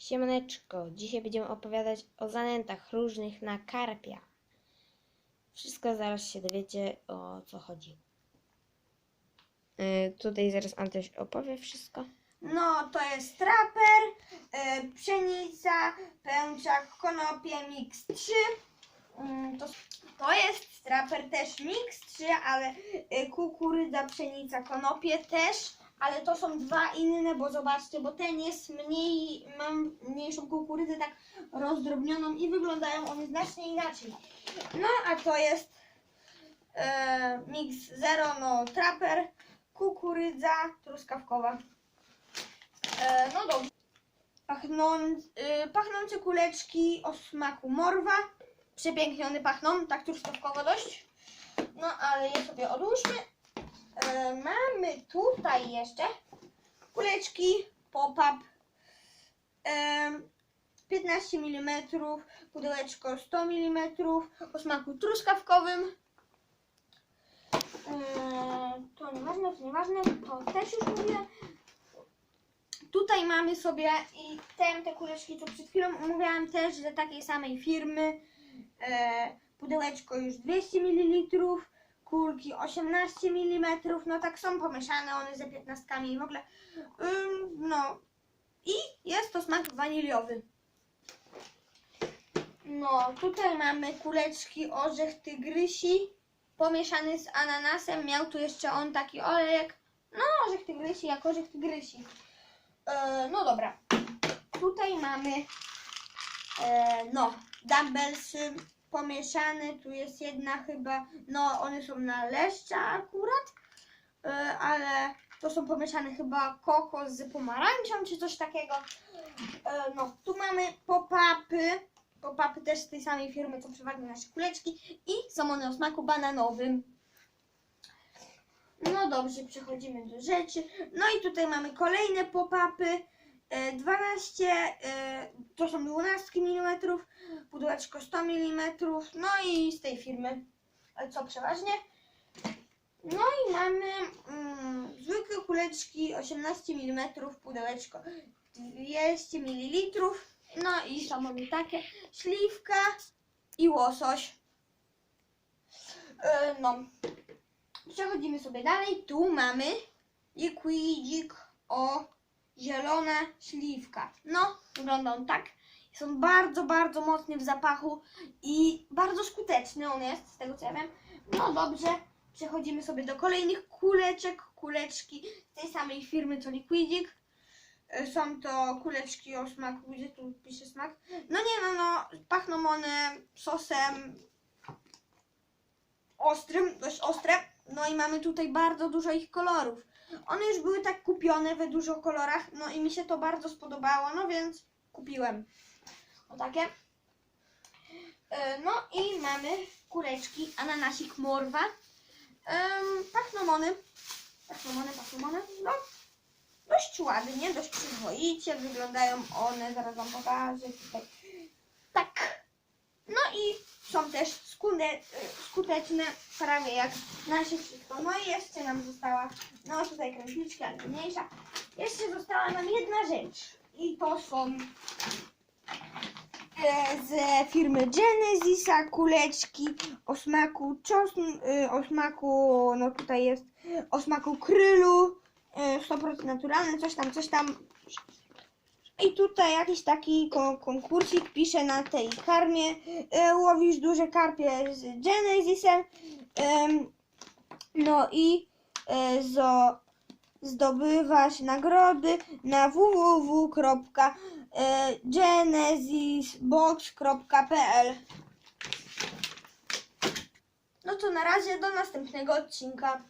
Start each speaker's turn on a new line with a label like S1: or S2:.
S1: Siemaneczko, dzisiaj będziemy opowiadać o zanętach różnych na karpia. Wszystko zaraz się dowiecie o co chodzi. Yy, tutaj zaraz Antoś opowie wszystko.
S2: No, to jest traper, e, pszenica, pęczak, konopie, mix 3. Mm, to, to jest traper też mix 3, ale e, kukurydza, pszenica, konopie też. Ale to są dwa inne, bo zobaczcie, bo ten jest mniej, mam mniejszą kukurydzę tak rozdrobnioną i wyglądają one znacznie inaczej. No, a to jest e, mix 0, no traper, kukurydza, truskawkowa. E, no dobrze. Pachną, y, pachnące kuleczki o smaku morwa. Przepięknie one pachną, tak truskawkowo dość. No ale je sobie odłóżmy. E, mamy tutaj jeszcze kuleczki pop-up. E, 15 mm, pudełeczko 100 mm o smaku truskawkowym. E, to nieważne, to nieważne, to też już mówię. Tutaj mamy sobie i te, te kuleczki, co przed chwilą mówiłam też, że takiej samej firmy. E, pudełeczko już 200 ml, kulki 18 mm, no tak są pomieszane one ze 15 i w ogóle. Ym, no i jest to smak waniliowy. No, tutaj mamy kuleczki orzech tygrysi pomieszany z ananasem. Miał tu jeszcze on taki olejek. No, orzech tygrysi jak orzech tygrysi. E, no dobra. Tutaj mamy e, no, dumbbellsy pomieszane. Tu jest jedna chyba, no one są na leszcza akurat, e, ale to są pomieszane chyba kokos z pomarańczą czy coś takiego. E, no, tu mamy pop-upy. Pop-upy też z tej samej firmy, co przeważnie nasze kuleczki i są one o smaku bananowym. No dobrze, przechodzimy do rzeczy. No i tutaj mamy kolejne pop-upy. E, 12, e, to są 12 mm, pudełeczko 100 mm, no i z tej firmy, e, co przeważnie. No i mamy mm, zwykłe kuleczki 18 mm, pudełeczko 200 ml. No i są one takie, śliwka i łosoś. E, no, Przechodzimy sobie dalej. Tu mamy liquidzik o zielona śliwka. No, wygląda on tak. On bardzo, bardzo mocny w zapachu i bardzo skuteczny on jest, z tego co ja wiem. No dobrze, przechodzimy sobie do kolejnych kuleczek. Kuleczki z tej samej firmy co liquidzik. E, Są to kuleczki o smaku, gdzie tu pisze smak? No nie no, no, pachną one sosem ostrym, dość ostre. No i mamy tutaj bardzo dużo ich kolorów. One już były tak kupione we dużo kolorach, no i mi się to bardzo spodobało, no więc kupiłem. O takie. E, No i mamy kuleczki ananasik morwa. One, pachną one, no dość ładnie, dość przyzwoicie wyglądają one, zaraz wam pokażę tutaj. Tak. No i są też skuteczne prawie jak nasze wszystko. No i jeszcze nam została, no tutaj krętliczka, ale mniejsza. Jeszcze została nam jedna rzecz. I to są e, z firmy Genesisa kuleczki o smaku czosn, y, o smaku, no tutaj jest o smaku krylu, y, 100% naturalne, coś tam, coś tam. I tutaj jakiś taki ko- konkursik pisze na tej karmie. E, łowisz duże karpie z Genesisem. Em, no i e, zdobywasz nagrody na www.genesisbox.pl No to na razie do następnego odcinka.